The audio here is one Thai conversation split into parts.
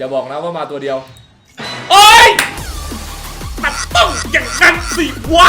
อย่าบอกนะว่ามาตัวเดียว โอ้ยมันต้องอย่างนั้นสิวะ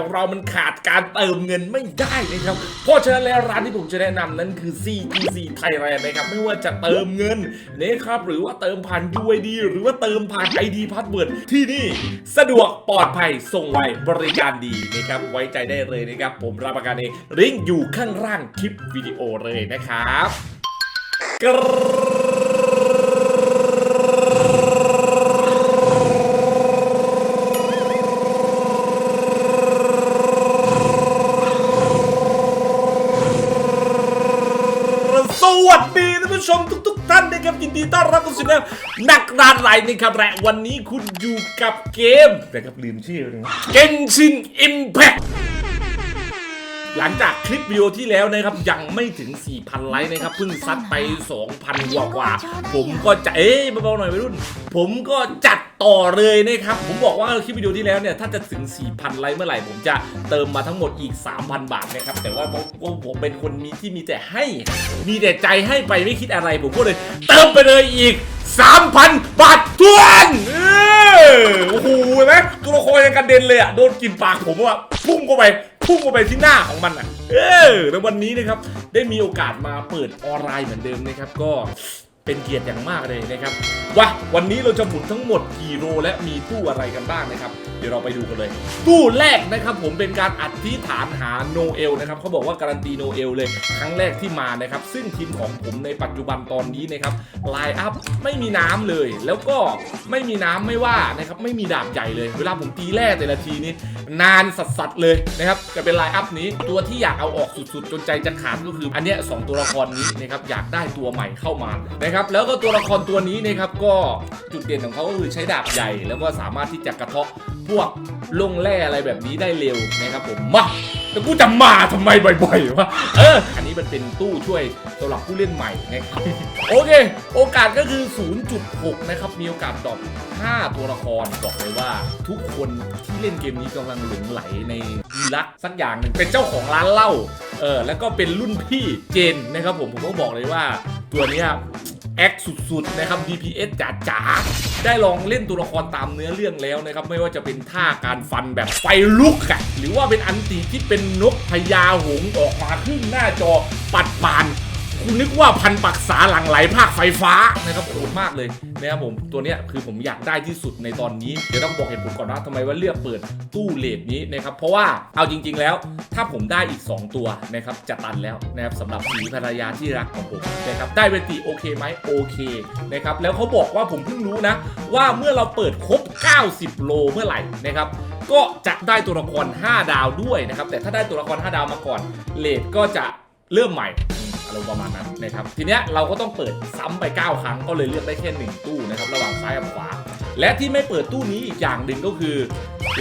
ของเรามันขาดการเติมเงินไม่ได้นะครับ เพราะฉะนั้นแล้วร้านที่ผมจะแนะนำนั้นคือ CGC Thailand นะครับ ไม่ว่าจะเติมเงินนะครับหรือว่าเติมผ่าน UID หรือว่าเติมผ่าน ID Password ที่นี่สะดวกปลอดภัยส่งไวบริการดีนะครับไว้ใจได้เลยนะครับ ผมรับประกันเองลิงก์อยู่ข้างล่างคลิปวิดีโอเลยนะครับกร ส วัสดีท่านผู้ชมทุก ๆ ท่านนะครับยินดีต้อนรับเข้าสู่นะนักรานไหลนะครับและวันนี้คุณอยู่กับเกมนะครับลืมชื่อเลยเกนชินอิมแพค หลังจากคลิปวิดีโอที่แล้วนะครับ ยังไม่ถึง 4,000 ไลค์นะครับเพิ่งซัดไป 2,000กว่ากว่า ผมก็จะเอ๊ะเบาๆหน่อยวัยรุ่น ผมก็จัดต่อเลยนะครับ ผมบอกว่าคลิปวิดีโอที่แล้วเนี่ย ถ้าจะถึง 4,000 ไลค์เมื่อไหร่ ผมจะเติมมาทั้งหมดอีก 3,000 บาทนะครับ แต่ว่าผมผมเป็นคนมีที่มีแต่ให้ มีแต่ใจให้ไปไม่คิดอะไร ผมก็เลยเติมไปเลยอีก 3,000 บาททวนโอ้โหเห็นไหมตัวละครยังกระเด็นเลยอะโดนกินปากผมอะพุ่งเข้าไป พุ่งลงไปที่หน้าของมันอะ เออแล้ววันนี้นะครับได้มีโอกาสมาเปิดออนไลน์เหมือนเดิมนะครับก็ เป็นเกียรติอย่างมากเลยนะครับว่าวันนี้เราจะหมุนทั้งหมดกี่โรและมีตู้อะไรกันบ้างนะครับ เดี๋ยวเราไปดูกันเลย ตู้แรกนะครับผมเป็นการอธิษฐานหาโนเอลนะครับเขาบอกว่าการันตีโนเอลเลย ครั้งแรกที่มานะครับซึ่งทีมของผมในปัจจุบันตอนนี้นะครับไลน์อัพไม่มีน้ำเลย แล้วก็ไม่มีน้ำไม่ว่านะครับไม่มีดาบใหญ่เลย เวลาผมตีแร่แต่ละทีนี่นานสัสๆเลยนะครับจะเป็นไลน์อัพนี้ตัวที่อยากเอาออกสุดๆ จนใจจะขาดก็คือ อันเนี้ยสองตัวละครนี้นะครับอยากได้ตัวใหม่เข้ามานะครับแล้วก็ตัวละครตัวนี้นะครับก็จุดเด่นของเขาก็คือใช้ดาบใหญ่ แล้วก็สามารถที่จะกระเทาะพวกลงแร่อะไรแบบนี้ได้เร็วนะครับผมมาแล้วกูจะมาทำไมบ่อยๆวะเอออันนี้มันเป็นตู้ช่วยสำหรับผู้เล่นใหม่นะครับโอเค โอกาสก็คือ 0.6 นะครับ มีโอกาสดรอป5ตัวละครบอกเลยว่า ทุกคนที่เล่นเกมนี้กำลังหลงไหลในวีระสักอย่างหนึ่งเป็นเจ้าของร้านเหล้าเออแล้วก็เป็นรุ่นพี่เจนนะครับผมผมก็บอกเลยว่าตัวนี้ แอคสุดๆนะครับ DPS จ๋าๆได้ลองเล่นตัวละครตามเนื้อเรื่องแล้วนะครับ ไม่ว่าจะเป็นท่าการฟันแบบไฟลุกอะหรือว่าเป็นอันตีที่เป็นนกพญาหงส์ออกมาครึ่งหน้าจอปัดปาน คุณนึกว่าพันปักษาหลังไหลภาคไฟฟ้านะครับโหดมากเลยนะครับผมตัวเนี้ยคือผมอยากได้ที่สุดในตอนนี้เดี๋ยวต้องบอกเหตุผลก่อนนะทำไมว่าเลือกเปิดตู้เลดนี้นะครับเพราะว่าเอาจริง ๆ แล้ว ถ้าผมได้อีก 2 ตัวนะครับจะตันแล้วนะครับสำหรับสีภรรยาที่รักของผมนะครับได้เวทีโอเคไหมโอเคนะครับแล้วเขาบอกว่าผมเพิ่งรู้นะ ว่าเมื่อเราเปิดครบ 90 โลเมื่อไหร่นะครับก็จะได้ตัวละคร 5 ดาวด้วยนะครับแต่ถ้าได้ตัวละคร 5 ดาวมาก่อนเลดก็จะเริ่มใหม่ อารมณ์ประมาณนั้นนะครับทีเนี้ยเราก็ต้องเปิดซ้ำไป 9 ครั้งก็เลยเลือกได้แค่1ตู้นะครับระหว่างซ้ายกับขวา และที่ไม่เปิดตู้นี้อีกอย่างหนึ่งก็คือ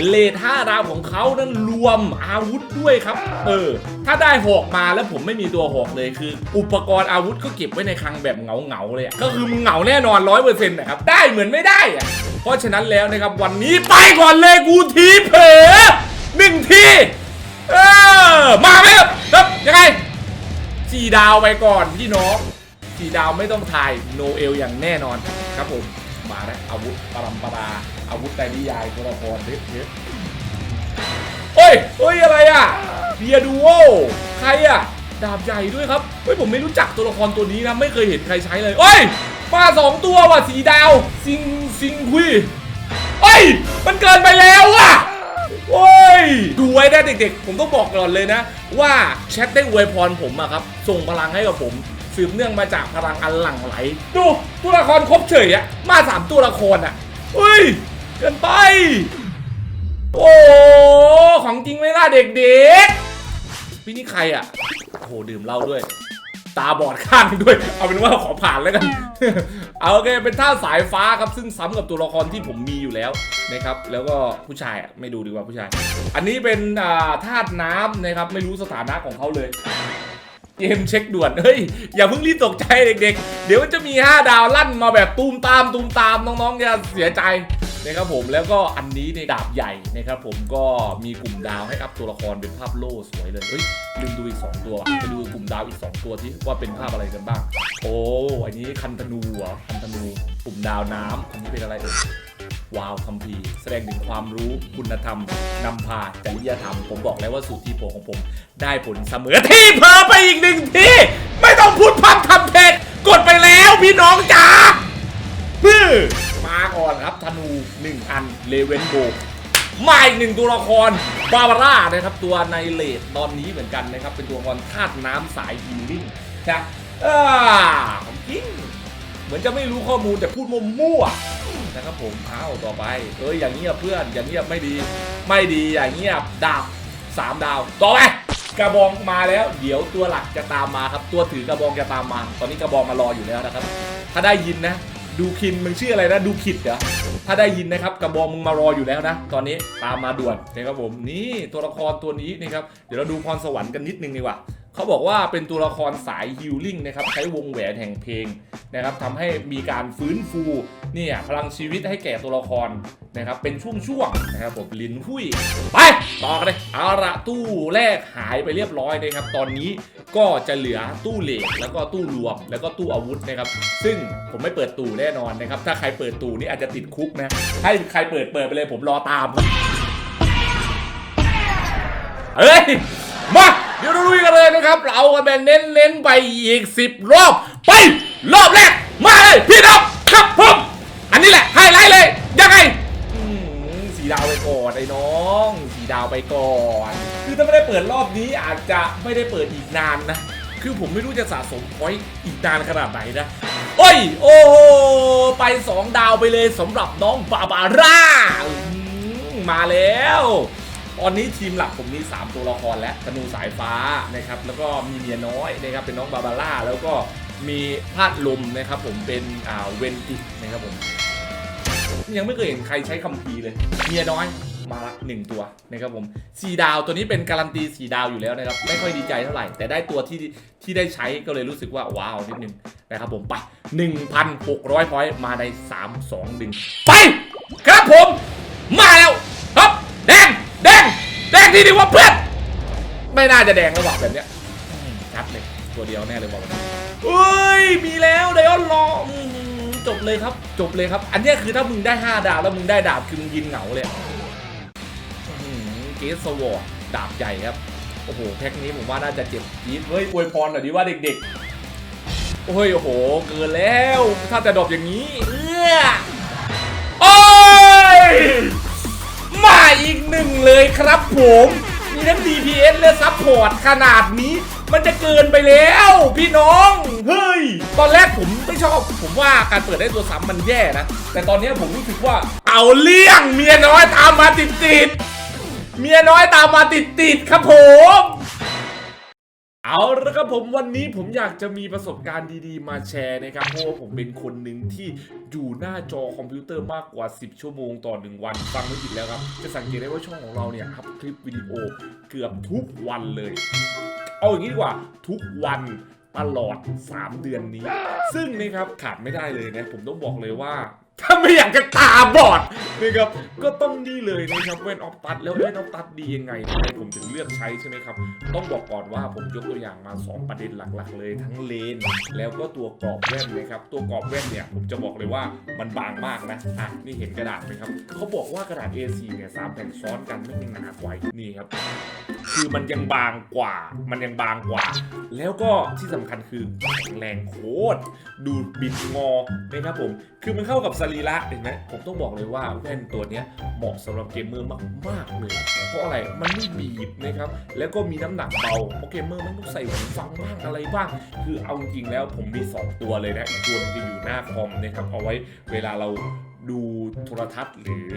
เลท5ดาวของเขานั้นรวมอาวุธด้วยครับ เออ ถ้าได้หอกมาแล้วผมไม่มีตัวหอกเลยคือ อุปกรณ์อาวุธก็เก็บไว้ในคลังแบบเหงาเลยก็คือมึงเหงาแน่นอนร้อยเปอร์เซ็นต์นะครับได้เหมือนไม่ได้อะเพราะฉะนั้นแล้วนะครับวันนี้ไปก่อนเลยกูทีเผ สี่ดาวไปก่อนพี่น้องสี่ดาวไม่ต้องทายโนเอลอย่างแน่นอนครับผมมาแล้วอาวุธปรำปราอาวุธในนิยายตัวละครเด็ดเด็ดเฮ้ยเฮ้ยอะไรอะเบียดูโอใครอะดาบใหญ่ด้วยครับเฮ้ยผมไม่รู้จักตัวละครตัวนี้นะ ไม่เคยเห็นใครใช้เลยเฮ้ยมาสองตัวว่ะสีดาว ซิงซิงคุยเฮ้ยมันเกินไปแล้วอะ โอ้ย ดูไว้นะเด็กๆ ผมต้องบอกก่อนเลยนะ ว่าแชทได้อวยพรผมอะครับ ส่งพลังให้กับผม สืบเนื่องมาจากพลังอันหลั่งไหล ดูตัวละครครบเฉยอะมาสามตัวละครอะเฮ้ย เกินไป โอ้ ของจริงไหมล่ะเด็กๆพี่นี่ใครอะโอ้โหดื่มเหล้าด้วย ตาบอดข้างด้วย เอาเป็นว่าขอผ่านแล้วกัน เอาโอเคเป็นท่าสายฟ้าครับซึ่งซ้ำกับตัวละครที่ผมมีอยู่แล้วนะครับ แล้วก็ผู้ชายอะไม่ดูดีกว่าผู้ชาย อันนี้เป็นอ่าธาตุน้ำนะครับ ไม่รู้สถานะของเขาเลย เกมเช็คด่วน เฮ้ย อย่าเพิ่งรีบตกใจเด็กๆ เดี๋ยวมันจะมี 5 ดาวลั่นมาแบบตูมตามตูมตามน้องๆจะเสียใจ นะครับผมแล้วก็อันนี้ในดาบใหญ่นะครับผมก็มีกลุ่มดาวให้อัพตัวละครเป็นภาพโล่สวยเลยเฮ้ยลืมดูอีก 2 ตัวไปดูกลุ่มดาวอีก 2 ตัวที่ว่าเป็นภาพอะไรกันบ้าง โอ้อันนี้คันธนูเหรอคันธนูกลุ่มดาวน้ำอันนี้เป็นอะไรเอ่ยว้าวคัมภีร์แสดงถึงความรู้คุณธรรม นำพาจริยธรรม ผมบอกแล้วว่าสูตรที่โปของผม ได้ผลเสมอที่เพอไปอีกหนึ่งที ไม่ต้องพูดพับทำเพจกดไปแล้วพี่น้องจ๋าพื้ อ่อนครับธนู1อันเลเวนโบมาอีกหนึ่งตัวละครบาบาร่านะครับตัวในเลดตอนนี้เหมือนกันนะครับ เป็นตัวละครธาตุน้ำสายฮีลิ่งนะอ่าของจริงเหมือนจะไม่รู้ข้อมูลแต่พูดมั่วๆนะครับผมเอาต่อไป เอ้ยอย่างเงี้ยเพื่อนอย่างเงี้ยไม่ดี ไม่ดีอย่างเงี้ยดาบสามดาวต่อไปกระบองมาแล้ว เดี๋ยวตัวหลักจะตามมาครับ ตัวถือกระบองจะตามมา ตอนนี้กระบองมารออยู่แล้วนะครับ ถ้าได้ยินนะ ดูคินมึงชื่ออะไรนะดูคิดเหรอถ้าได้ยินนะครับกระบองมึงมารออยู่แล้วนะ ตอนนี้ตามมาด่วนนะครับผมนี่ตัวละครตัวนี้นะครับเดี๋ยวเราดูพรสวรรค์กันนิดนึงดีกว่า เขาบอกว่าเป็นตัวละครสายฮิลลิ่งนะครับใช้วงแหวนแห่งเพลงนะครับทำให้มีการฟื้นฟูเนี่ยพลังชีวิตให้แก่ตัวละครนะครับเป็นช่วงๆนะครับผมลินหุยไปต่อกันเลยเอาละตู้แรกหายไปเรียบร้อยนะครับ ตอนนี้ก็จะเหลือตู้เหล็กแล้วก็ตู้รวมแล้วก็ตู้อาวุธนะครับ ซึ่งผมไม่เปิดตู้แน่นอนนะครับ ถ้าใครเปิดตู้นี่อาจจะติดคุกนะให้ใครเปิดเปิดไปเลยผมรอตามเฮ้ยมา เดี๋ยวเราลุยกันเลยนะครับ เรากันแบเน้นเน้นๆไปอีก 10 รอบ ไป รอบแรก มาเลย พี่น้องครับผมอันนี้แหละไฮไลท์เลย ยังไงสีดาวไปก่อนไอ้น้องสีดาวไปก่อน คือถ้าไม่ได้เปิดรอบนี้อาจจะไม่ได้เปิดอีกนานนะ คือผมไม่รู้จะสะสมพอยต์อีกนานขนาดไหนนะ โอ้ย โอ้โหไป 2 ดาวไปเลยสำหรับน้องบาบาร่ามาแล้ว ตอนนี้ทีมหลักผมมี 3 ตัวละครแล้วธนูสายฟ้านะครับแล้วก็มีเมียน้อยนะครับเป็นน้องบาบาร่าแล้วก็มีพาดลมนะครับผมเป็นอ่าเวนตินะครับผมยังไม่เคยเห็นใครใช้คำพีเลยเมียน้อยมาละหนึ่งตัวนะครับผมสีดาวตัวนี้เป็นการันตีสีดาวอยู่แล้วนะครับไม่ค่อยดีใจเท่าไหร่ แต่ได้ตัวที่ที่ได้ใช้ก็เลยรู้สึกว่าว้าวนิดนึงนะครับผมไป 1,600พอยต์มาใน 3 2 1 ไป ครับผม มาแล้วครับแดงแดงแดง ที่ดีว่าเพื่อนไม่น่าจะแดงระหว่างแบบเนี้ยอืมชัดเลยตัวเดียวแน่เลยบอกเลยเฮ้ยมีแล้วไดออนรออืมจบเลยครับ จบเลยครับ อันนี้คือถ้ามึงได้ 5 ดาวแล้วมึงได้ดาบคือมึงยินเหงาเลยเกสสวอร์ดาบใหญ่ครับ โอ้โหแพ็คนี้ผมว่าน่าจะเจ็บจี๊ดเฮ้ยอวยพรหน่อยดีว่าเด็กๆ โอ้ยโอ้โห เกินแล้ว ถ้าจะดรอปอย่างนี้ เอื้อโอ้ย มาอีกหนึ่งเลยครับผมมีทั้ง DPS และซัพพอร์ตขนาดนี้ มันจะเกินไปแล้ว พี่น้อง เฮ้ย ตอนแรกผมไม่ชอบ ผมว่าการเปิดได้ตัวซ้ำมันแย่นะ แต่ตอนนี้ผมรู้สึกว่า เอาเลี่ยงเมียน้อยตามมาติดติดๆเมียน้อยตามมาติดติดๆครับผม เอาละครับผมวันนี้ผมอยากจะมีประสบการณ์ดีๆ มาแชร์นะครับเพราะว่าผมเป็นคนหนึ่งที่อยู่หน้าจอคอมพิวเตอร์มากกว่า 10 ชั่วโมงต่อ 1 วัน ฟังไม่ผิดแล้วครับ จะสังเกตได้ว่าช่องของเราเนี่ยอัพคลิปวิดีโอเกือบทุกวันเลย เอาอย่างนี้ดีกว่าทุกวันตลอด 3 เดือนนี้ ซึ่งนะครับขาดไม่ได้เลยนะผมต้องบอกเลยว่า ถ้าไม่อยากจะตาบอดนะครับก็ต้องนี่เลยนะครับเวนออฟตัดแล้วเวนออฟตัดดียังไงทำไมผมถึงเลือกใช้ใช่ไหมครับ ต้องบอกก่อนว่าผมยกตัวอย่างมา 2 ประเด็นหลักๆ เลยทั้งเลน แล้วก็ตัวกรอบแว่นนะครับตัวกรอบแว่นเนี่ยผมจะบอกเลยว่ามันบางมากนะอะนี่เห็นกระดาษไหมครับเขาบอกว่ากระดาษ A4 เนี่ยสามแผ่นซ้อนกันไม่มีหนากว่านี่ครับคือมันยังบางกว่า มันยังบางกว่า แล้วก็ที่สำคัญคือแข็งแรงโคตรดูบิดงอนะครับผม คือมันเข้ากับสรีระเห็นไหมผมต้องบอกเลยว่าแท่นตัวนี้เหมาะสำหรับเกมเมอร์มากๆเลยเพราะอะไรมันไม่บีบนะครับแล้วก็มีน้ำหนักเบาเพราะเกมเมอร์มันต้องใส่หูฟังบ้างอะไรบ้างคือเอาจริงๆแล้วผมมี 2 ตัวเลยนะอีกตัวนึงจะอยู่หน้าคอมนะครับเอาไว้เวลาเราดูโทรทัศน์หรือ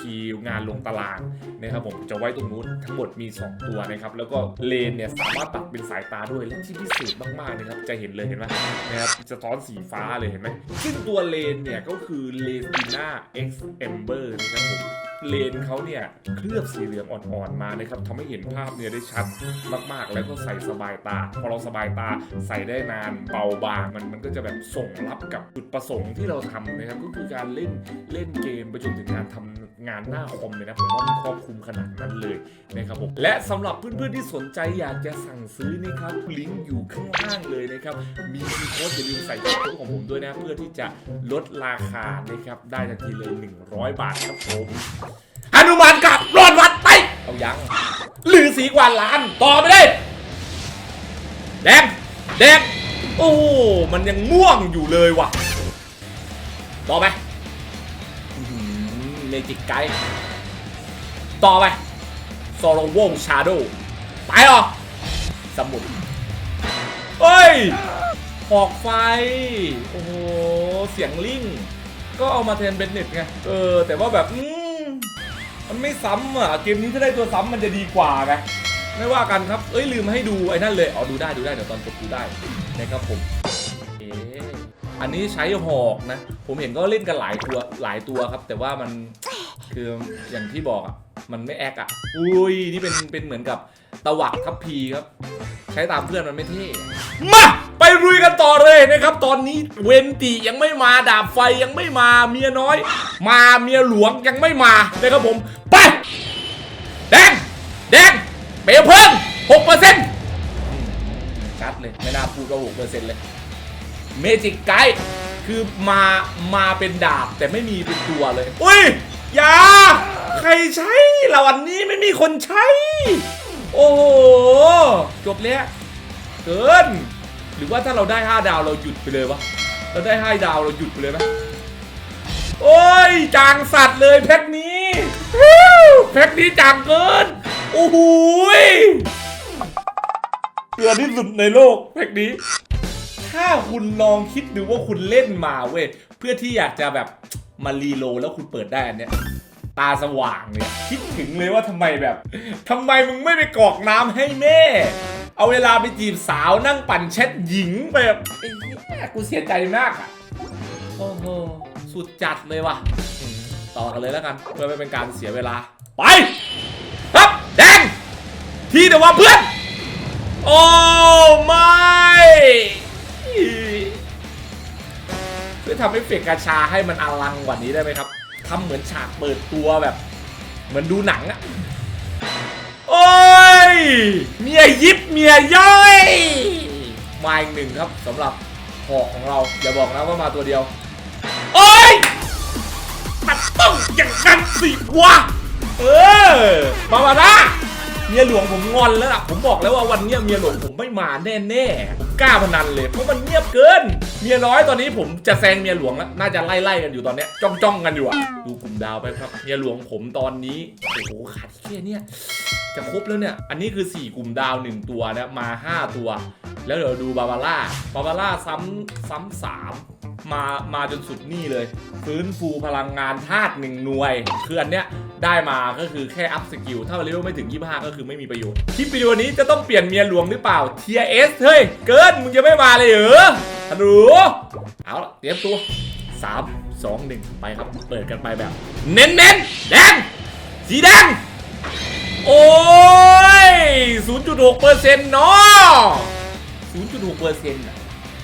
คีย์งานลงตารางนะครับผมจะไว้ตรงนู้นทั้งหมดมี 2 ตัวนะครับแล้วก็เลนเนี่ยสามารถตัดเป็นสายตาด้วยและที่พิเศษมากๆนะครับจะเห็นเลยเห็นไหมนะครับจะท้อนสีฟ้าเลยเห็นไหมซึ่งตัวเลนเนี่ยก็คือเลนดีน่าเอ็กซ์แอมเบอร์นะครับผม เลนเขาเนี่ยเคลือบสีเหลืองอ่อนๆมานะครับทำให้เห็นภาพเนี่ยได้ชัดมากๆ แล้วก็ใส่สบายตา พอเราสบายตาใส่ได้นานเบาบางมันมันก็จะแบบส่งรับกับจุดประสงค์ที่เราทำนะครับก็คือการเล่นเล่นเกมไปจนถึงการทำงานหน้าคอมเลยนะผมว่ามันครอบคลุมขนาดนั้นเลยนะครับผมและสำหรับเพื่อนๆที่สนใจอยากจะสั่งซื้อนี่ครับลิงก์อยู่ข้างล่างเลยนะครับมีโค้ดอย่าลืมใส่โค้ดของผมด้วยนะเพื่อที่จะลดราคานะครับได้ทันทีเลย 100 บาทครับผม นุมานกับรอดวัดไป เอายัง หรือสีกว่าล้าน ต่อไปเลยแดงแดงโอ้ มันยังม่วงอยู่เลยว่ะ ต่อไปเมจิกไกด์ต่อไปโซโลวงชาโดไปเหรอ สมุดเฮ้ยหอกไฟ โอ้โห เสียงลิงก็เอามาแทนเบนเน็ตไง เออ แต่ว่าแบบ อืม มันไม่ซ้ำอะ เกมนี้ถ้าได้ตัวซ้ำมันจะดีกว่าไงไม่ว่ากันครับ เอ้ยลืมให้ดูไอ้นั่นเลยอ๋อดูได้ดูได้เดี๋ยวตอนจบดูได้นะครับผมเอ๊ะอันนี้ใช้หอกนะ ผมเห็นก็เล่นกันหลายตัวหลายตัวครับ แต่ว่ามันคืออย่างที่บอกอะ มันไม่แอคอะอุ้ยนี่เป็นเป็นเหมือนกับตวักทัพพีครับ ใช้ตามเพื่อนมันไม่เท่มาไปรุยกันต่อเลยนะครับ ตอนนี้เวนติยังไม่มาดาบไฟยังไม่มาเมียน้อย มาเมียหลวงยังไม่มานะครับผม ไปแดงแดงเปลวเพลิงหกเปอร์เซ็นต์ชัดเลย ไม่น่าพูดว่าหกเปอร์เซ็นต์เลยเมจิกไกด์คือมามาเป็นดาบแต่ไม่มีเป็นตัวเลย อุ้ย อย่า ใครใช้ละวันนี้ไม่มีคนใช้ โอ้โห จบแล้วเกิน หรือว่าถ้าเราได้ 5 ดาวเราหยุดไปเลยวะ เราได้ 5 ดาวเราหยุดไปเลยไหมโอ้ย จางสัตว์เลยแพ็คนี้แพ็คนี้จางเกิน โอ้โหยเกลือที่สุดในโลกแพ็คนี้ ถ้าคุณลองคิดดูว่าคุณเล่นมาเว้ย เพื่อที่อยากจะแบบ มารีโลแล้วคุณเปิดได้อันเนี้ยตาสว่างเลยคิดถึงเลยว่าทำไมแบบทำไมมึงไม่ไปกรอกน้ำให้แม่ เอาเวลาไปจีบสาวนั่งปั่นแชทหญิงแบบไอ้เหี้ยกูเสียใจมากอะโอ้โหสุดจัดเลยว่ะ ต่อกันเลยแล้วกัน เพื่อไม่เป็นการเสียเวลา ไปครับแดงที่เดียวว่าเพื่อน โอ้ไม่ ทำให้เฟกกาชาให้มันอลังกว่านี้ได้ไหมครับทำเหมือนฉากเปิดตัวแบบ เหมือนดูหนังอะโอ้ย เมียยิบเมียย่อย มาอีกหนึ่งครับสำหรับหอกของเรา อย่าบอกนะว่ามาตัวเดียว โอ้ย มันต้องอย่างนั้นสิวะ เออ มามานะเมียหลวงผมงอนแล้วล่ะ ผมบอกแล้วว่าวันเนี้ยเมียหลวงผมไม่มาแน่ๆผ กล้าพนันเลยเพราะมันเงียบเกิน เมียน้อยตอนนี้ผมจะแซงเมียหลวงแล้วน่าจะไล่ๆกันอยู่ตอนเนี้ยจ้องกันอยู่อะดูกลุ่มดาวไปครับเมียหลวงผมตอนนี้โอ้โหขาดแค่เนี้ยจะครบแล้วเนี่ย อันนี้คือ 4 กลุ่มดาว 1 ตัวนะมา 5 ตัว แล้วเดี๋ยวดูบาบาร่าบาบาร่าซ้ำซ้ำสาม มามาจนสุดนี่เลย ฟื้นฟูพลังงานธาตุหนึ่งหน่วยคืออันเนี้ยได้มาก็คือแค่อัพสกิลถ้าเลเวลไม่ถึง 25 ก็คือไม่มีประโยชน์ คลิปวิดีโอนี้จะต้องเปลี่ยนเมียหลวงหรือเปล่าเทียเอสเฮ้ย เกินมึงจะไม่มาเลยเหรอฮัลโหลเอาละเตรียมตัว 3 2 1 ไปครับเปิดกันไปแบบ เน้นๆแดงสีแดงโอ้ย0.6เปอร์เซ็นต์เนาะ0.6เปอร์เซ็นต์ะ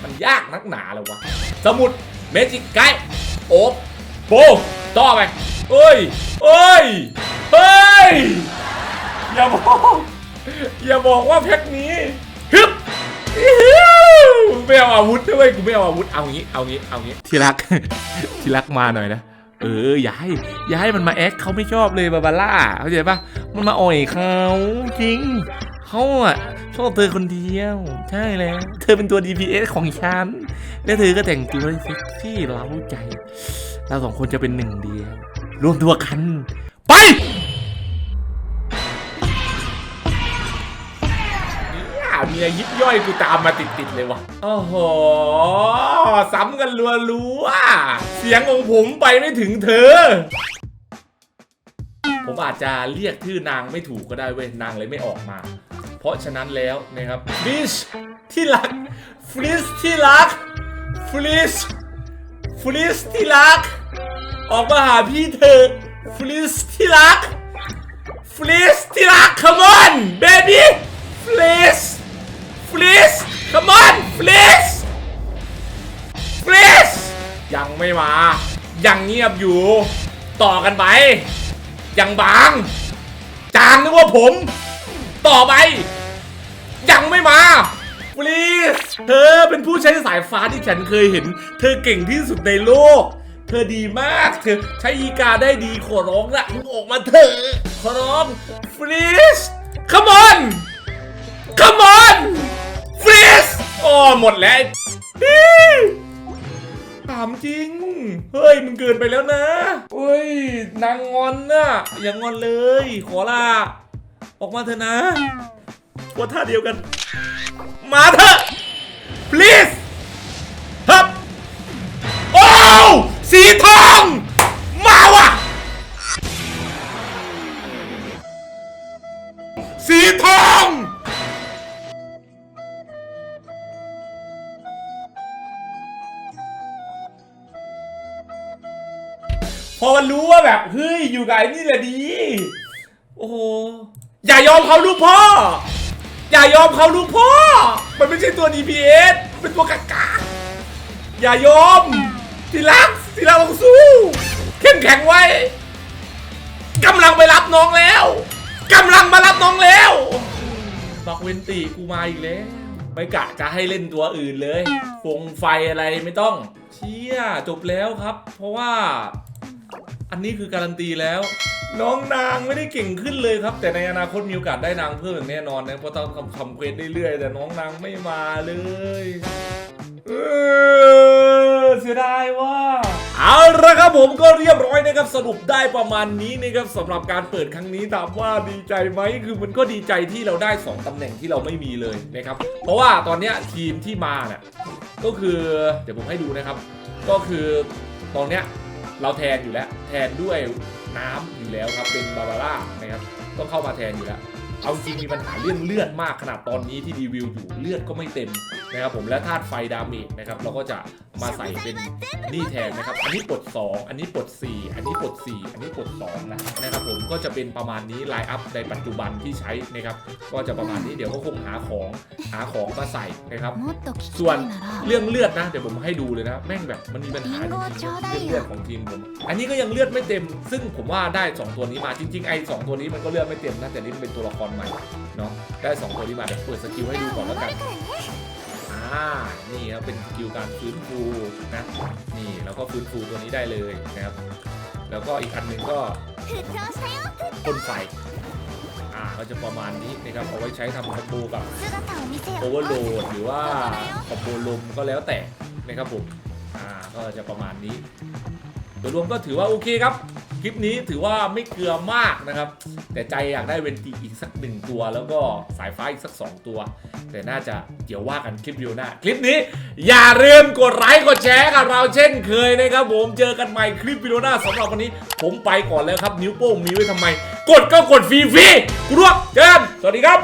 มันยากนักหนาเลยวะ สมุดเมจิกไกโอบโบต่อไปเอ้ยเอ้ยเฮ้ย อย่าบอก อย่าบอกว่าแพ็คนี้ฮึบไม่เอาอาวุธด้วยกูไม่เอาอาวุธเอางี้เอางี้เอางี้ที่รักที่รักมาหน่อยนะเอออย่าให้อย่าให้มันมาแอคเขาไม่ชอบเลยบาบาร่าเข้าใจปะมันมาอ่อยเขาจริง เขาอะชอบเธอคนเดียว ใช่แล้ว เธอเป็นตัว DPS ของฉัน และเธอก็แต่งตัวเซ็กซี่เร้าใจ เราสองคนจะเป็นหนึ่งเดียว รวมตัวกัน ไปเนี่ยมียยิบย่อยกูตามมาติดๆเลยวะโอ้โหซ้ำกันรัวๆเสียงของผมไปไม่ถึงเธอผมอาจจะเรียกชื่อนางไม่ถูกก็ได้เว้ยนางเลยไม่ออกมา เพราะฉะนั้นแล้วนะครับฟลิชที่รักฟลิชที่รักฟลิชฟลิชที่รัก ออกมาหาพี่เธอฟลิชที่รักฟลิชที่รัก come on baby ฟลิชฟลิช come on ฟลิชฟลิชยังไม่มา ยังเงียบอยู่ ต่อกันไปยังบาง จางนึกว่าผม ต่อไป ยังไม่มา please เธอเป็นผู้ใช้สายฟ้าที่ฉันเคยเห็น เธอเก่งที่สุดในโลก เธอดีมาก เธอใช้อีกาได้ดีขอร้องละมึงออกมาเถอะขอร้อง please come on come on please โอ้หมดแล้วถามจริง เฮ้ยมึงเกินไปแล้วนะเฮ้ยนางงอนน่ะอย่างงอนเลย ขอลาออกมาเถอะนะ ว่าท่าเดียวกัน มาเถอะ please ฮับ โอ้วสีทอง มาว่ะ สีทองพอมันรู้ว่าแบบเฮ้ยอยู่กับไอ้นี่แหละดี โอ้โห อย่ายอมเขาลูกพ่อ อย่ายอมเขาลูกพ่อ มันไม่ใช่ตัว DPS เป็นตัวกากาอย่ายอมทีรักทีรักต้องสู้เข้มแข็งไว้กำลังไปรับน้องแล้วกำลังมารับน้องแล้วบอกเวนตีกูมาอีกแล้วไม่กะจะให้เล่นตัวอื่นเลยฟงไฟอะไรไม่ต้อง เชี่ยจบแล้วครับ เพราะว่า อันนี้คือการันตีแล้ว น้องนางไม่ได้เก่งขึ้นเลยครับ แต่ในอนาคตมีโอกาสได้นางเพิ่มอย่างแน่นอนนะเพราะต้องทำทำเควสเรื่อยๆแต่น้องนางไม่มาเลยเออเสียดายว่าเอาละครับผมก็เรียบร้อยนะครับสรุปได้ประมาณนี้นะครับสำหรับการเปิดครั้งนี้ถามว่าดีใจไหมคือมันก็ดีใจที่เราได้สองตำแหน่งที่เราไม่มีเลยนะครับ เพราะว่าตอนนี้ทีมที่มาเนี่ยก็คือเดี๋ยวผมให้ดูนะครับ ก็คือตอนเนี้ยเราแทนอยู่แล้ว แทนด้วย น้ำอยู่แล้วครับเป็นบาบาร่านะครับต้องเข้ามาแทนอยู่แล้ว เอาจริงมีปัญหาเรื่องเลือดมากขนาดตอนนี้ที่รีวิวอยู่เลือดก็ไม่เต็มนะครับผมและธาตุไฟดาเมจนะครับเราก็จะมาใส่เป็นนี่แทนนะครับ อันนี้ปลด2 อันนี้ปลด4 อันนี้ปลด4 อันนี้ปลด2นะนะครับผมก็จะเป็นประมาณนี้ไลน์อัพในปัจจุบันที่ใช้นะครับก็จะประมาณนี้เดี๋ยวก็คงหาของหาของมาใส่นะครับ ส่วนเรื่องเลือดนะเดี๋ยวผมให้ดูเลยนะแม่งแบบมันมีปัญหาเรื่องเลือดของทีมผมอันนี้ก็ยังเลือดไม่เต็ม ซึ่งผมว่าได้ 2 ตัวนี้มาจริงๆไอ้สตัวนี้มันก็เลือดไม่เต็มนะแต่นี่เป็นตัวละครใหม่เนาะได้2ตัวที่มาเเปิดสกิลให้ดูก่อนแล้วกันอ่านี่ครับเป็นสกิลการฟื้นฟูนะนี่แล้วก็ฟื้นฟูตัวนี้ได้เลยนะครับแล้วก็อีกอันหนึ่งก็พ่นไฟอ่าก็จะประมาณนี้นะครับเอาไว้ใช้ทำคอมโบกับโอเวอร์โหลดหรือว่าคอมโบลมก็แล้วแต่นะครับผมอ่าก็จะประมาณนี้โดยรวมก็ถือว่าโอเคครับ คลิปนี้ถือว่าไม่เกลือมากนะครับ แต่ใจอยากได้เวนตีอีกสักหนึ่งตัว แล้วก็สายฟ้าอีกสัก 2 ตัว แต่น่าจะเดี๋ยวว่ากันคลิปวิดีโอหน้า คลิปนี้อย่าลืมกดไลค์กดแชร์กับเราเช่นเคยนะครับผมเจอกันใหม่คลิปวิดีโอหน้าสำหรับวันนี้ ผมไปก่อนแล้วครับ นิ้วโป้งมีไว้ทำไม กดก็กดฟรีๆกูรวบเจอกันสวัสดีครับ